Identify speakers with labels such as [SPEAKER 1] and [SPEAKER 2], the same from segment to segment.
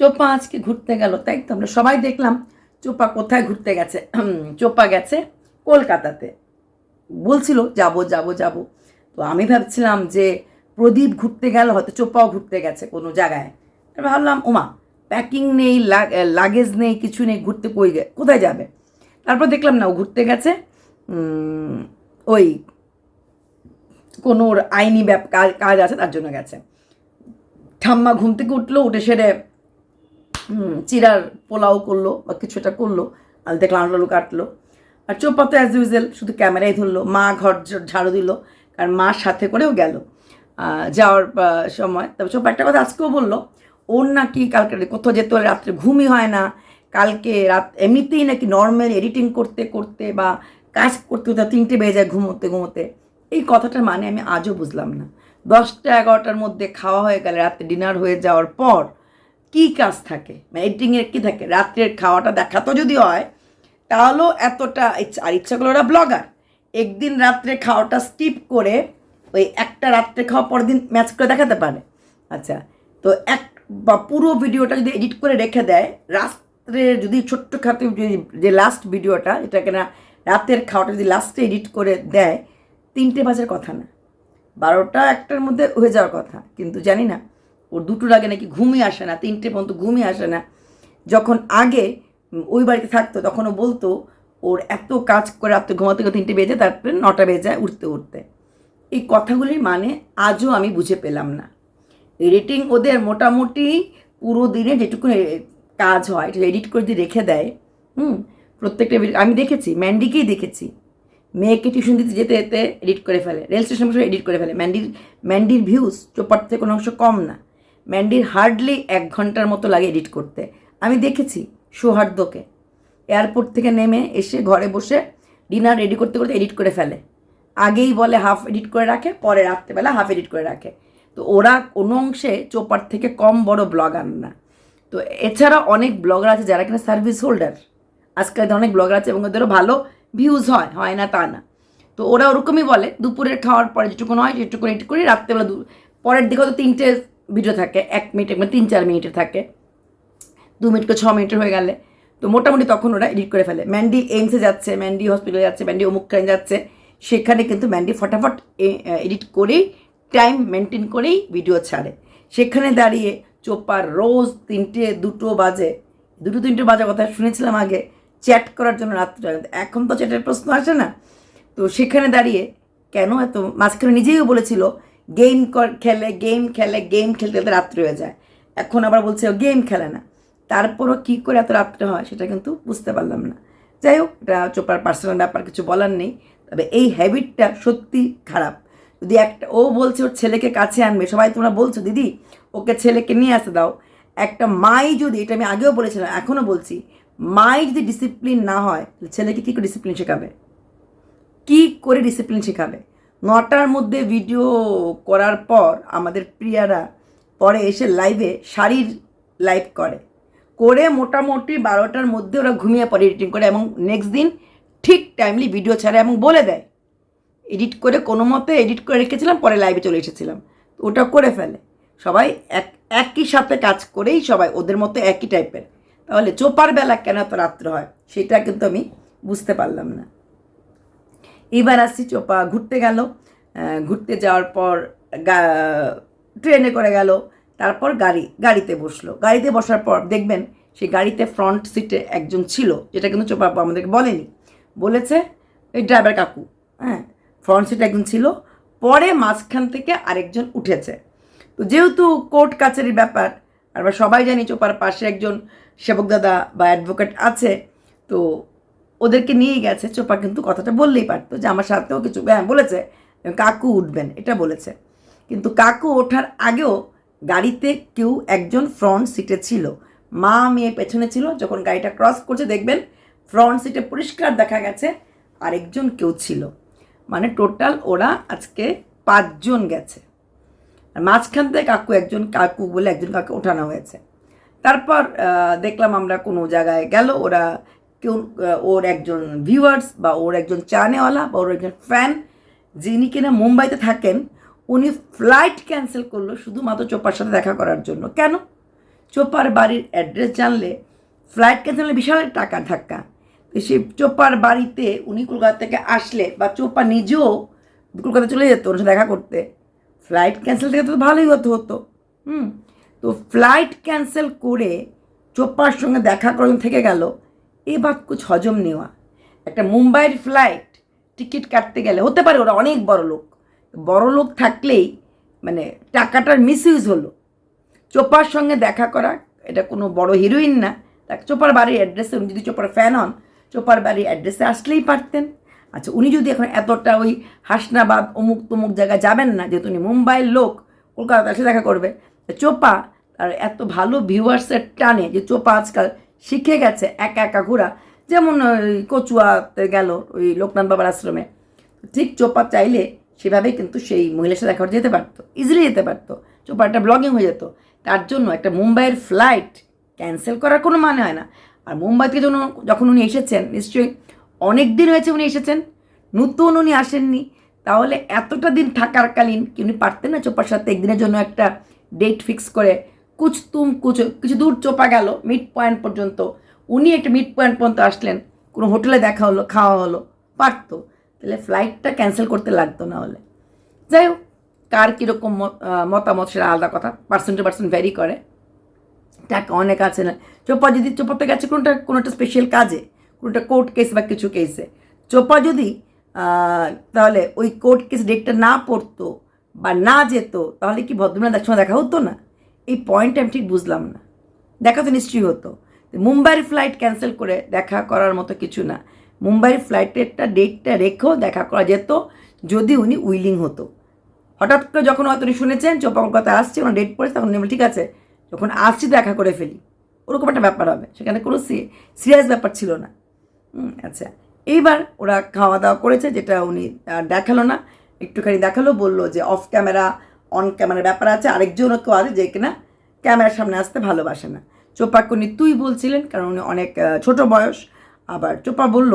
[SPEAKER 1] চোপা আজকে ঘুরতে গেল, তাই তো আমরা সবাই দেখলাম চোপা কোথায় ঘুরতে গেছে। চোপা গেছে কলকাতাতে। বলছিল, যাব যাব যাব। তো আমি ভাবছিলাম যে প্রদীপ ঘুরতে গেল, হয়তো চোপাও ঘুরতে গেছে কোনো জায়গায়। ভাবলাম, ওমা প্যাকিং নেই লাগেজ নেই, কিছু নেই, ঘুরতে কই কোথায় যাবে? তারপর দেখলাম, না, ও ঘুরতে গেছে ওই কোনো আইনি ব্যাপ কাজ- আছে, তার জন্য গেছে। ঠাম্মা ঘুম থেকে উঠল, উঠে সেরে চিরার পোলাও করল বা কিছু একটা করল, আর দেখলাম আলু কাটলো। আর চোপা তো অ্যাজ ইউজুয়াল শুধু ক্যামেরাই ধরলো, মা ঘর ঝাড়ু দিল, কারণ মার সাথে করেও গেল যাওয়ার সময়। তবে চোপা একটা কথা আজকেও বলল, ওর নাকি কালকে কোথাও যেতে হলে রাত্রে ঘুমই হয় না, কালকে রাত এমনিতেই নাকি নর্মাল এডিটিং করতে করতে বা কাজ করতে করতে তিনটে বেজে যায় ঘুমোতে ঘুমোতে। এই কথাটার মানে আমি আজও বুঝলাম না। দশটা, এগারোটার মধ্যে খাওয়া হয়ে গেলে, রাতে ডিনার হয়ে যাওয়ার পর কী কাজ থাকে? মানে এডিটিংয়ের কী থাকে? রাত্রের খাওয়াটা দেখাতো যদি হয়, তাহলেও এতটা আর ইচ্ছা করলে ওরা ব্লগার একদিন রাত্রে খাওয়াটা স্কিপ করে ওই একটা রাত্রে খাওয়া পরের দিন ম্যাচ করে দেখাতে পারে। আচ্ছা তো এক বা পুরো ভিডিওটা যদি এডিট করে রেখে দেয়, রাত্রে যদি ছোট্ট খাতে যে লাস্ট ভিডিওটা এটা না রাতের খাওয়াটা যদি লাস্টে এডিট করে দেয়, তিনটে বাজার কথা না। বারোটা একটার মধ্যে হয়ে যাওয়ার কথা, কিন্তু জানি না। ওর দুটোর আগে নাকি ঘুমই আসে না, তিনটে পর্যন্ত ঘুমই আসে না। যখন আগে ওই বাড়িতে থাকতো, তখন ও বলতো, ওর এত কাজ করে রাত্রে ঘুমাতে ঘুমাতে তিনটে বেজে, তারপরে নটা বেজে উঠতে উঠতে। এই কথাগুলির মানে আজও আমি বুঝে পেলাম না। এডিটিং ওদের মোটামুটি পুরো দিনে যেটুকু কাজ হয় এটা এডিট করে দিয়ে রেখে দেয়, হুম, প্রত্যেকটা আমি দেখেছি, ম্যান্ডিকেই দেখেছি। মেয়েকে টিউশন দিতে যেতে যেতে এডিট করে ফেলে, রেল স্টেশন এডিট করে ফেলে। ম্যান্ডির ম্যান্ডির ভিউজ চোপার থেকে কোনো অংশ কম না। ম্যান্ডির হার্ডলি এক ঘণ্টার মতো লাগে এডিট করতে। আমি দেখেছি সৌহার্দ্যকে। এয়ারপোর্ট থেকে নেমে এসে ঘরে বসে ডিনার রেডি করতে করতে এডিট করে ফেলে। আগেই বলে হাফ এডিট করে রাখে, পরে রাত্রেবেলা হাফ এডিট করে রাখে। তো ওরা কোনো অংশে চোপার থেকে কম বড় ব্লগার না। তো এছাড়া অনেক ব্লগার আছে যারা কিনা সার্ভিস হোল্ডার আজকাল তো অনেক ব্লগার আছে এবং ওদেরও ভালো ভিউজ হয় হয় না তা না। তো ওরা ওরকমই বলে দুপুরের খাওয়ার পরে যেটুকু হয় এডিট করি, রাত্রেবেলা দু পরের দিকে হয়তো তিনটে ভিডিও থাকে, এক মিনিট মানে তিন চার মিনিটের থাকে, দু মিনিট করে ছ মিনিটের হয়ে গেলে, তো মোটামুটি তখন ওরা এডিট করে ফেলে। ম্যান্ডি এইমসে যাচ্ছে, ম্যান্ডি হসপিটালে যাচ্ছে, ম্যান্ডি অমুকখানে যাচ্ছে, সেখানে কিন্তু ম্যান্ডি ফটাফট এডিট করেই টাইম মেনটেন করেই ভিডিও ছাড়ে। সেখানে দাঁড়িয়ে চোপার রোজ তিনটে, দুটো বাজে, দুটো তিনটে বাজার কথা শুনেছিলাম আগে চ্যাট করার জন্য রাত্রে এখন তো চ্যাটের প্রশ্ন আসে না। তো সেখানে দাঁড়িয়ে কেন এত, মাঝখানে নিজেও বলেছিল গেম খেলে গেম খেলে গেম খেলতে খেলতে রাত্রি হয়ে যায়। এখন আবার বলছে, ও গেম খেলে না। তারপরও কী করে এত রাত্রে হয় সেটা কিন্তু বুঝতে পারলাম না। যাই হোক, এটা চোপার পার্সোনাল ব্যাপার, কিছু বলার নেই। তবে এই হ্যাবিটটা সত্যি খারাপ। যদি একটা, ও বলছে ওর ছেলেকে কাছে আনবে, সবাই তোমরা বলছো, দিদি, ওকে ছেলেকে নিয়ে আসতে দাও। একটা মাই যদি, এটা আমি আগেও বলেছিলাম এখনও বলছি, মাই যদি ডিসিপ্লিন না হয় ছেলেকে কী করে ডিসিপ্লিন শেখাবে? কী করে ডিসিপ্লিন শেখাবে? নটার মধ্যে ভিডিও করার পর আমাদের প্রিয়ারা পরে এসে লাইভে শাড়ির লাইভ করে। করে মোটামুটি বারোটার মধ্যে ওরা ঘুমিয়ে পড়ে এডিটিং করে এবং নেক্সট দিন ঠিক টাইমলি ভিডিও ছাড়ে এবং বলে দেয়। এডিট করে কোনো মতে এডিট করে রেখেছিলাম, পরে লাইভে চলে এসেছিলাম। ওটা করে ফেলে। সবাই এক, একই সাথে কাজ করেই সবাই ওদের মতো একই টাইপের তাহলে চোপার বেলা কেন এত রাত্র হয়, সেটা কিন্তু আমি বুঝতে পারলাম না। এবার আসছি চোপা ঘুরতে গেল। ঘুরতে যাওয়ার পর ট্রেনে করে গেল। তারপর গাড়ি, গাড়িতে বসল। গাড়িতে বসার পর দেখবেন সেই গাড়িতে ফ্রন্ট সিটে একজন ছিল, যেটা কিন্তু চোপা আমাদেরকে বলেনি। বলেছে, এই ড্রাইভার কাকু। হ্যাঁ ফ্রন্ট সিটে একজন ছিল। পরে মাঝখান থেকে আরেকজন উঠেছে। তো যেহেতু কোর্ট কাছারির ব্যাপার আর সবাই জানি চোপার পাশে একজন সেবক দাদা বা অ্যাডভোকেট আছে, তো ওদেরকে নিয়ে গেছে। চোপা কিন্তু কথাটা বললেই পারতো যে আমার সাথেও কিছু হ্যাঁ বলেছে, কাকু উঠবেন, এটা বলেছে। কিন্তু কাকু ওঠার আগেও গাড়িতে কেউ একজন ফ্রন্ট সিটে ছিল। মা মেয়ে পেছনে ছিল, যখন গাড়িটা ক্রস করছে দেখবেন ফ্রন্ট সিটে পরিষ্কার দেখা গেছে, আরেকজন কেউ ছিল। মানে টোটাল ওরা আজকে পাঁচজন গেছে। আর মাঝখান থেকে কাকু একজন কাকু বলে একজন কাকু ওঠানো হয়েছে। তারপর দেখলাম আমরা কোনো জায়গায় গেল, ওরা কেউ ওর একজন ভিউয়ার্স বা ওর একজন চানেওয়ালা বা ওর একজন ফ্যান যিনি কিনা মুম্বাইতে থাকেন, উনি ফ্লাইট ক্যান্সেল করল শুধুমাত্র চোপার সাথে দেখা করার জন্য। কেন? চোপার বাড়ির অ্যাড্রেস জানলে ফ্লাইট ক্যান্সেল হলে বিশাল টাকা ধাক্কা। তো সেই চোপার বাড়িতে উনি কলকাতা থেকে আসলে বা চোপা নিজেও কলকাতা চলে যেত ওর সাথে দেখা করতে। ফ্লাইট ক্যান্সেল থেকে তো ভালোই হতো হতো। হুম? তো ফ্লাইট ক্যান্সেল করে চোপার সঙ্গে দেখা করার থেকে গেল। এ বাদ কুছ হজম নেওয়া। একটা মুম্বাইয়ের ফ্লাইট টিকিট কাটতে গেলে, হতে পারে ওরা অনেক বড় লোক। বড় লোক থাকলেই মানে টাকাটার মিসইউজ হলো। চোপার সঙ্গে দেখা করা, এটা কোনো বড় হিরোইন না। তাকে চোপার বাড়ির অ্যাড্রেসে উনি যদি চোপার ফ্যান হন, চোপার বাড়ির অ্যাড্রেসে আসলেই পারতেন। আচ্ছা উনি যদি এখন এতটা ওই হাসনাবাদ অমুক তমুক জায়গায় যাবেন না, যেহেতু উনি মুম্বাইয়ের লোক, কলকাতাতে এসে দেখা করবে। চোপা, তার এত ভালো ভিউয়ার্সের টানে যে চোপা আজকাল শিখে গেছে একা একা ঘোরা। যেমন ওই কচুয়াতে গেল ওই লোকনাথ বাবার আশ্রমে। ঠিক চোপা চাইলে সেভাবেই কিন্তু সেই মহিলার সাথে দেখা যেতে পারতো ইজিলি যেতে পারতো। চোপার একটা ব্লগিং হয়ে যেত। তার জন্য একটা মুম্বাইয়ের ফ্লাইট ক্যান্সেল করার কোনো মানে হয় না। আর মুম্বাই থেকে যখন যখন উনি এসেছেন, নিশ্চয়ই অনেক দিন হয়েছে উনি এসেছেন। নতুন উনি আসেননি। তাহলে এতটা দিন থাকারকালীন কি উনি পারতেন না চোপার সাথে? একদিনের জন্য একটা ডেট ফিক্স করে কুচ তুম কুচ, কিছু দূর চোপা গেল মিড পয়েন্ট পর্যন্ত। উনি একটা মিড পয়েন্ট পর্যন্ত আসলেন, কোনো হোটেলে দেখা হলো, খাওয়া হলো, পারতো। তাহলে ফ্লাইটটা ক্যান্সেল করতে লাগতো না হলে। যাই হোক, কার কীরকম মত- মতামত সেটা আলাদা কথা। পার্সন টু পার্সন ভ্যারি করে। টাকা অনেক আছে না। চোপা যদি চোপাতে গেছে কোনোটা কোনোটা স্পেশাল কাজে, কোনোটা কোর্ট কেস বা কিছু কেসে চোপা যদি তাহলে ওই কোর্ট কেস ডেটটা না পড়তো বা না যেত, তাহলে কি ভদ্রনাথ একসঙ্গে দেখা হতো না? এই পয়েন্টটা আমি ঠিক বুঝলাম না। দেখা তো নিশ্চয়ই হতো। মুম্বাইয়ের ফ্লাইট ক্যান্সেল করে দেখা করার মতো কিছু না। মুম্বাইয়ের ফ্লাইটেরটা ডেটটা রেখেও দেখা করা যেত, যদি উনি উইলিং হতো। হঠাৎ করে যখন হয়তো উনি শুনেছেন, চোপা কলকাতা আসছে ওনার ডেট পড়েছে, তখন ঠিক আছে, যখন আসছি দেখা করে ফেলি। ওরকম একটা ব্যাপার হবে। সেখানে কোনো সিরিয়াস ব্যাপার ছিল না। আচ্ছা। এইবার ওরা খাওয়া দাওয়া করেছে, যেটা উনি দেখাল না। একটুখানি দেখাল, বলল যে অফ ক্যামেরা অন ক্যামেরার ব্যাপার আছে, আরেকজনও কেউ আছে যে কিনা ক্যামেরার সামনে আসতে ভালোবাসে না। চোপাকে উনি তুই বলছিলেন, কারণ উনি অনেক ছোট বয়স, আবার চোপা বলল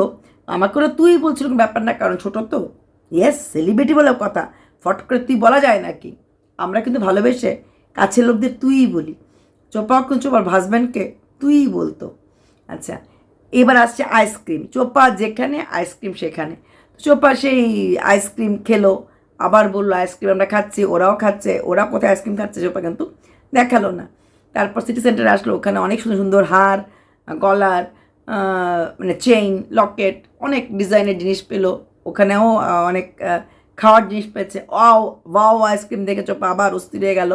[SPEAKER 1] আমাকে ওরা তুই বলছিল ব্যাপার না, কারণ ছোট তো। ইয়েস সেলিব্রিটি বলে কথা, ফট করে তুই বলা যায় নাকি? আমরা কিন্তু ভালোবেসে কাছের লোকদের তুইই বলি। চোপা কিন্তু চোপার হাজব্যান্ডকে তুইই বলতো। আচ্ছা এবার আসছে আইসক্রিম চোপা যেখানে আইসক্রিম সেখানে। চোপা সেই আইসক্রিম খেলো আবার বলল, আইসক্রিম আমরা খাচ্ছি, ওরাও খাচ্ছে, ওরা কোথায় আইসক্রিম খাচ্ছে চোপা কিন্তু দেখাল না। তারপর সিটি সেন্টারে আসলো, ওখানে অনেক সুন্দর সুন্দর হার, গলার মানে চেইন লকেট অনেক ডিজাইনের জিনিস পেল। ওখানেও অনেক খাওয়ার জিনিস পেয়েছে। ওয়াও ওয়াও, আইসক্রিম দেখে চোপা আবার অস্থির হয়ে গেল।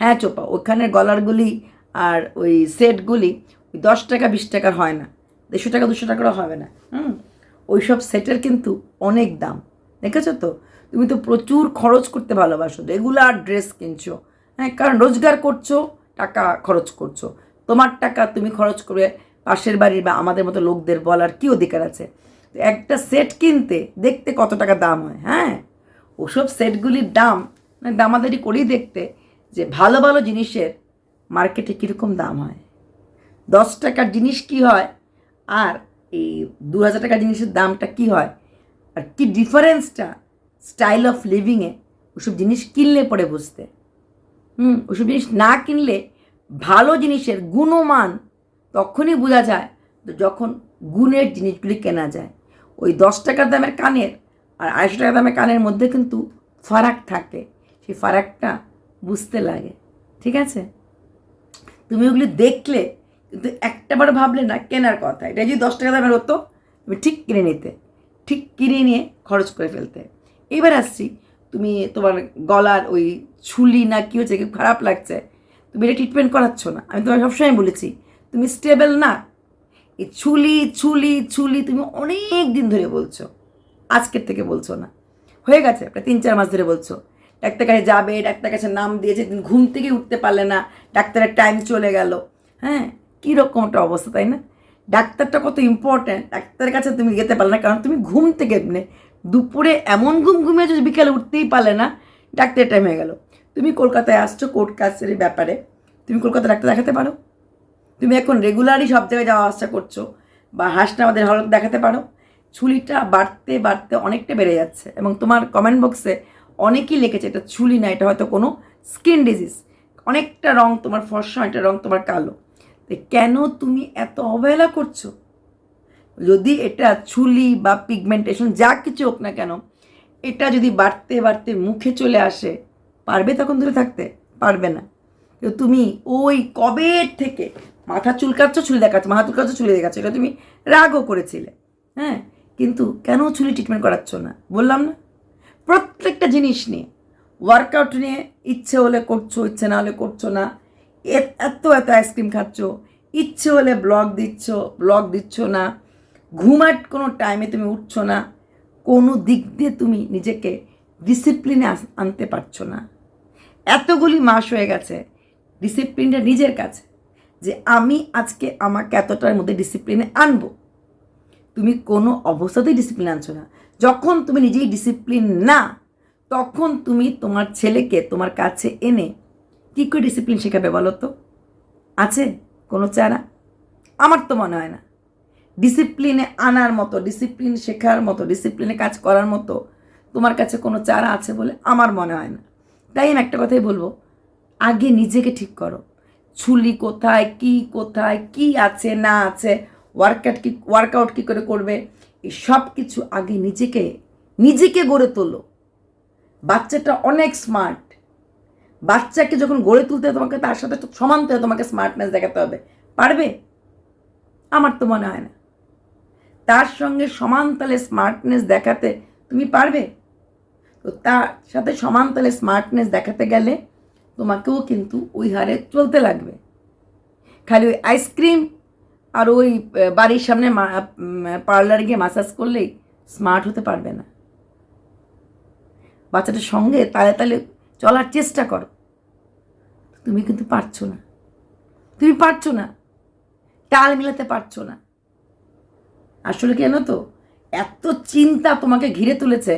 [SPEAKER 1] হ্যাঁ চোপা ওখানের গলারগুলি আর ওই সেটগুলি ওই দশ টাকা, বিশ টাকার হয় না। দেড়শো টাকা, দুশো টাকারও হবে না। হুম ওই সব সেটের কিন্তু অনেক দাম। দেখেছ তো? তুমি তো প্রচুর খরচ করতে ভালোবাসো রেগুলার ড্রেস কিনছো। হ্যাঁ কারণ রোজগার করছ, টাকা খরচ করছ। তোমার টাকা তুমি খরচ করে পাশের বাড়ির বা আমাদের মতো লোকদের বলার কী অধিকার আছে? একটা সেট কিনতে দেখতে কত টাকা দাম হয় হ্যাঁ? ওসব সেটগুলির দাম মানে দামাদারি করেই দেখতে যে ভালো ভালো জিনিসের মার্কেটে কীরকম দাম হয়। দশ টাকার জিনিস কি হয়? আর এই দু হাজার টাকার জিনিসের দামটা কি হয়? আর কি ডিফারেন্সটা স্টাইল অফ লিভিংয়ে ওসব জিনিস কিনলে পরে বুঝতে। হুম, ওসব জিনিস না কিনলে ভালো জিনিসের গুণমান তখনই বোঝা যায় যখন গুণের জিনিসগুলি কেনা যায়। ওই দশ টাকার দামের কানের আর আড়াইশো টাকা দামের কানের মধ্যে কিন্তু ফারাক থাকে। সেই ফারাকটা বুঝতে লাগে, ঠিক আছে? তুমি ওগুলি দেখলে কিন্তু একটাবার ভাবলে না কেনার কথা। এটা যদি দশ টাকা দামের হতো, তুমি ঠিক কিনে নিতে, ঠিক কিনে নিয়ে খরচ করে ফেলতে। এবার আসছি। তুমি তোমার গলার ওই ছুলি না কি হচ্ছে, কি খারাপ লাগছে? তুমি এটা ট্রিটমেন্ট করাচ্ছ না। আমি তোমায় সবসময় বলেছি, তুমি স্টেবল না। এই ছুলি ছুলি ছুলি তুমি অনেক দিন ধরে বলছো। আজকের থেকে বলছো না। হয়ে গেছে, প্রায় তিন চার মাস ধরে বলছো। ডাক্তার কাছে যাবে, ডাক্তার কাছে নাম দিয়েছে ঘুম থেকে উঠতে পারলে না, ডাক্তারের টাইম চলে গেল। হ্যাঁ কীরকম একটা অবস্থা, তাই না? ডাক্তারটা কত ইম্পর্ট্যান্ট ডাক্তারের কাছে তুমি যেতে পারলে না, কারণ তুমি ঘুম থেকে দুপুরে এমন ঘুম ঘুমিয়েছো যে বিকালে উঠতেই পারলে না, ডাক্তারের টাইম হয়ে গেল। তুমি কলকাতায় আসছো কোর্ট কাছারির ব্যাপারে। তুমি কলকাতা ডাক্তার দেখাতে পারো? তুমি এখন রেগুলারই সব জায়গায় যাওয়া আসা করছ, বা হাসটা আমাদের হলত দেখাতে পারো? ছুলিটা বাড়তে বাড়তে অনেকটা বেড়ে যাচ্ছে, এবং তোমার কমেন্ট বক্সে অনেকেই লিখেছে এটা ছুলি না, এটা হয়তো কোনো স্কিন ডিজিজ অনেকটা রং তোমার ফর্সা, অনেকটা রং তোমার কালো। কেন তুমি এত অবহেলা করছ? যদি এটা ছুলি বা পিগমেন্টেশন যা কিছু হোক না কেন, এটা যদি বাড়তে বাড়তে মুখে চলে আসে, পারবে তখন ধরে থাকতে? পারবে না। তো তুমি ওই কবে থেকে মাথা চুলকাচ্ছ, চুল দেখাচ্ছ, মাথা চুলকাচ্ছ, চুলে দেখাচ্ছ, এটা তুমি রাগও করেছিলে। হ্যাঁ? কিন্তু কেন চুলি ট্রিটমেন্ট করাচ্ছ না? বললাম না। প্রত্যেকটা জিনিস নিয়ে ওয়ার্কআউট নিয়ে ইচ্ছে হলে করছ, ইচ্ছে না হলে করছ না, এত এত আইসক্রিম খাচ্ছ, ইচ্ছে হলে ব্লগ দিচ্ছ ব্লগ দিচ্ছ না ঘুমার কোনো টাইমে তুমি উঠছো না, কোনো দিক দিয়ে তুমি নিজেকে ডিসিপ্লিনে আনতে পারছ না। এতগুলি মাস হয়ে গেছে ডিসিপ্লিনটা নিজের কাছে, যে আমি আজকে আমাকে এতটার মধ্যে ডিসিপ্লিনে আনব। তুমি কোনো অবস্থাতেই ডিসিপ্লিন আনছো না। যখন তুমি নিজেই ডিসিপ্লিন না, তখন তুমি তোমার ছেলেকে তোমার কাছে এনে কী করে ডিসিপ্লিন শেখাবে বলো তো? আছে কোনো চারা আমার তো মনে হয় না। ডিসিপ্লিনে আনার মতো ডিসিপ্লিন শেখার মতো ডিসিপ্লিনে কাজ করার মতো তোমার কাছে কোনো চারা আছে বলে আমার মনে হয় না। তাই আমি একটা কথাই বলব, আগে নিজেকে ঠিক করো। ছুলি কোথায়, কি কোথায়, কি আছে, না আছে ওয়ার্কআউট কি ওয়ার্কআউট কী করে করবে, এই সব কিছু আগে নিজেকে নিজেকে গড়ে তোলো। বাচ্চাটা অনেক স্মার্ট বাচ্চাকে যখন গড়ে তুলতে তোমাকে, তার সাথে সমান্তরে তোমাকে স্মার্টনেস দেখাতে হবে। পারবে? আমার তো মনে হয় না। তার সঙ্গে সমান তালে স্মার্টনেস দেখাতে তুমি পারবে? তো তার সাথে সমান তালে স্মার্টনেস দেখাতে গেলে তোমাকেও কিন্তু ওই হারে চলতে লাগবে। খালি ওই আইসক্রিম আর ওই বাড়ির সামনে পার্লারে গিয়ে মাসাজ করলেই স্মার্ট হতে পারবে না। বাচ্চাটার সঙ্গে তালে তালে চলার চেষ্টা করো। তুমি কিন্তু পারছ না। তুমি পারছ না। তাল মিলাতে পারছ না। আসলে কেন তো? এত চিন্তা তোমাকে ঘিরে তুলেছে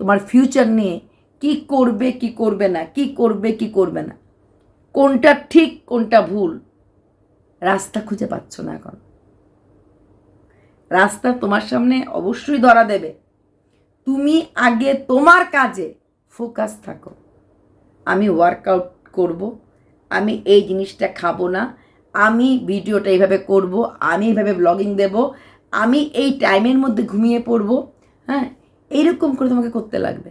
[SPEAKER 1] তোমার ফিউচার নিয়ে। কি করবে কি করবে না, কি করবে কি করবে না। কোনটা ঠিক, কোনটা ভুল, রাস্তা খুঁজে পাচ্ছ না এখন। রাস্তা তোমার সামনে অবশ্যই ধরা দেবে। তুমি আগে তোমার কাজে ফোকাস থাকো। আমি ওয়ার্কআউট করব, আমি এই জিনিসটা খাব না, আমি ভিডিওটা এইভাবে করব, আমি এইভাবে ব্লগিং দেব আমি এই টাইমের মধ্যে ঘুমিয়ে পড়ব হ্যাঁ? এইরকম করে তোমাকে করতে লাগবে।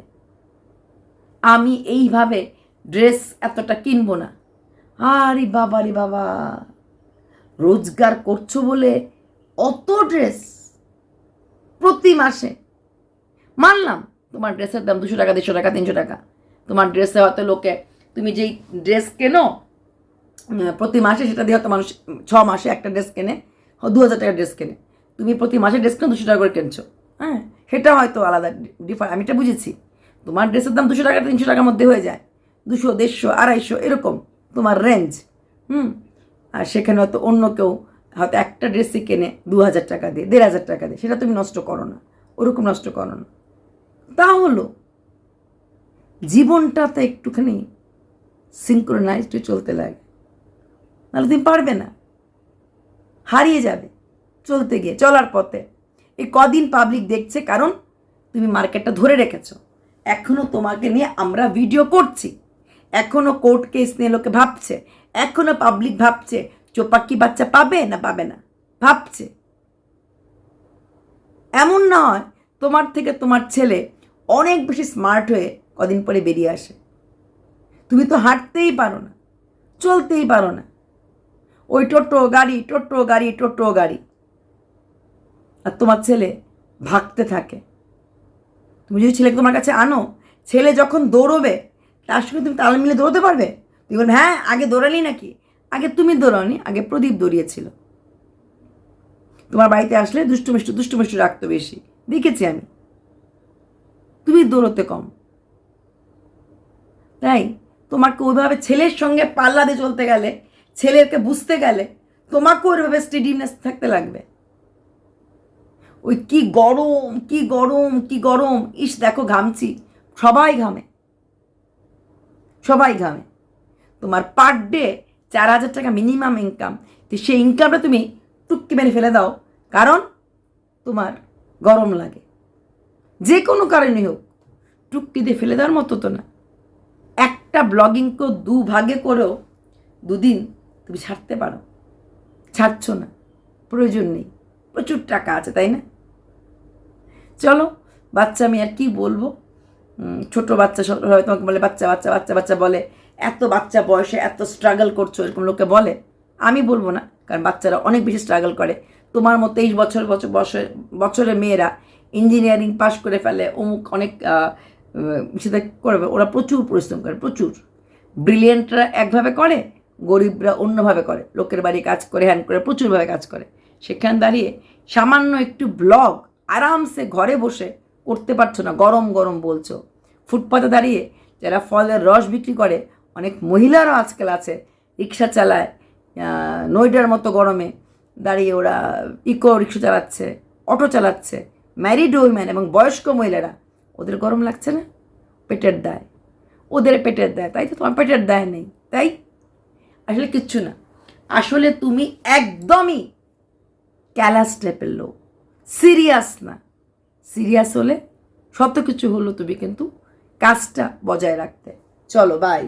[SPEAKER 1] আমি এইভাবে ড্রেস এতটা কিনবো না। আরে বাবা রে বাবা। রোজগার করছ বলে অত ড্রেস প্রতি মাসে। মানলাম, তোমার ড্রেসের দাম দুশো টাকা, দেড়শো টাকা, তিনশো টাকা। তোমার ড্রেসে হয়তো লোকে, তুমি যেই ড্রেস কেনো প্রতি মাসে সেটা দিয়ে হয়তো মানুষ ছ মাসে একটা ড্রেস কেনে দু হাজার টাকার ড্রেস কেনে। তুমি প্রতি মাসে ড্রেস কেনো দুশো টাকা করে কিনছো? হ্যাঁ সেটা হয়তো আলাদা ডিফার আমি এটা বুঝেছি। তোমার ড্রেসের দাম দুশো টাকা, তিনশো টাকার মধ্যে হয়ে যায়। দুশো, দেড়শো, আড়াইশো, এরকম তোমার রেঞ্জ হুম? আর সেখানে হয়তো অন্য কেউ হয়তো একটা ড্রেসই কেনে দু হাজার টাকা দিয়ে দেড় হাজার টাকা দিয়ে, সেটা তুমি নষ্ট করো না। ওরকম নষ্ট করো না। তা হলো জীবনটাতে একটুখানি সিঙ্ক্রোনাইজড চলতে লাগে। নাহলে তুমি পারবে না। হারিয়ে যাবে। চলতে গিয়ে, চলার পথে। এই কদিন পাবলিক দেখছে কারণ তুমি মার্কেটটা ধরে রেখেছো। এখনও তোমাকে নিয়ে আমরা ভিডিও করছি। এখনও কোর্ট কেস নিয়ে লোকে ভাবছে। এখনও পাবলিক ভাবছে চোপাক্কি বাচ্চা পাবে না পাবে না? ভাবছে। এমন নয়, তোমার থেকে তোমার ছেলে অনেক বেশি স্মার্ট হয়ে কদিন পরে বেরিয়ে আসে। তুমি তো হাঁটতেই পারো না, চলতেই পারো না। ওই টোটো গাড়ি টোটো গাড়ি টোটো গাড়ি। আর তোমার ছেলে ভাগতে থাকে। তুমি যদি ছেলেকে তোমার কাছে আনো, ছেলে যখন দৌড়বে, তার সঙ্গে তুমি তাল মিলে দৌড়তে পারবে? তুমি বলবে হ্যাঁ আগে দৌড়ালি নাকি? আগে তুমি দৌড়াওনি, আগে প্রদীপ দৌড়িয়েছিল। তোমার বাড়িতে আসলে দুষ্টু মিষ্টু দুষ্টু মিষ্টু রাখতো বেশি। দেখেছি আমি। তুমি দৌড়তে কম। তাই তোমাকে ওইভাবে ছেলের সঙ্গে পাল্লা দিয়ে চলতে গেলে, ছেলেকে বুঝতে গেলে তোমাকেও ওইভাবে স্টেডিয়ামনেস থাকতে লাগবে। ওই কি গরম কি গরম কি গরম। ইস, দেখো ঘামছি। সবাই ঘামে। সবাই ঘামে। তোমার পার ডে চার হাজার টাকা মিনিমাম ইনকাম তো সেই ইনকামটা তুমি টুককি মেরে ফেলে দাও। কারণ তোমার গরম লাগে। যে কোনো কারণে হোক টুকটি দিয়ে ফেলে দেওয়ার মতো তো না। একটা ব্লগিংকে দু ভাগে করেও দুদিন তুমি ছাড়তে পারো। ছাড়ছ না। প্রয়োজন নেই। প্রচুর টাকা আছে, তাই না? চলো, বাচ্চা আমি আর কি বলব? ছোট বাচ্চা সব হয় তোমাকে বলে বাচ্চা বাচ্চা বাচ্চা বাচ্চা বলে। এত বাচ্চা বয়সে এত স্ট্রাগল করছ এরকম লোকে বলে? আমি বলব না, কারণ বাচ্চারা অনেক বেশি স্ট্রাগল করে। তোমার মতো তেইশ বছর বছর বছর বছরের মেয়েরা ইঞ্জিনিয়ারিং পাশ করে ফেলে, অমুক অনেক সেটা করবে। ওরা প্রচুর পরিশ্রম করে, প্রচুর। ব্রিলিয়েন্টরা একভাবে করে, গরিবরা অন্যভাবে করে। লোকের বাড়ি কাজ করে, হ্যান করে, প্রচুরভাবে কাজ করে। সেখানে দাঁড়িয়ে সামান্য একটু ব্লগ আরামসে ঘরে বসে করতে পারছ না গরম গরম বলছো। ফুটপাতে দাঁড়িয়ে যারা ফলের রস বিক্রি করে অনেক মহিলারাও আজকাল আছে রিক্সা চালায় আহ, নয়ডার মতো গরমে দাঁড়িয়ে ওরা ইকো রিক্সা চালাচ্ছে অটো চালাচ্ছে ম্যারিড উইম্যান এবং বয়স্ক মহিলারা ওদের গরম লাগছে না? পেটের দায়। ওদের পেটের দায় তাই তো তোমার পেটের দায় নেই তাই? আসলে কিচ্ছু না। আসলে তুমি একদমই ক্যালাস টাইপের লোক। সিরিয়াস না সিরিয়াস হলে শত কিছু হলো তুমি কিন্তু কাজটা বজায় রাখতে। চলো বাই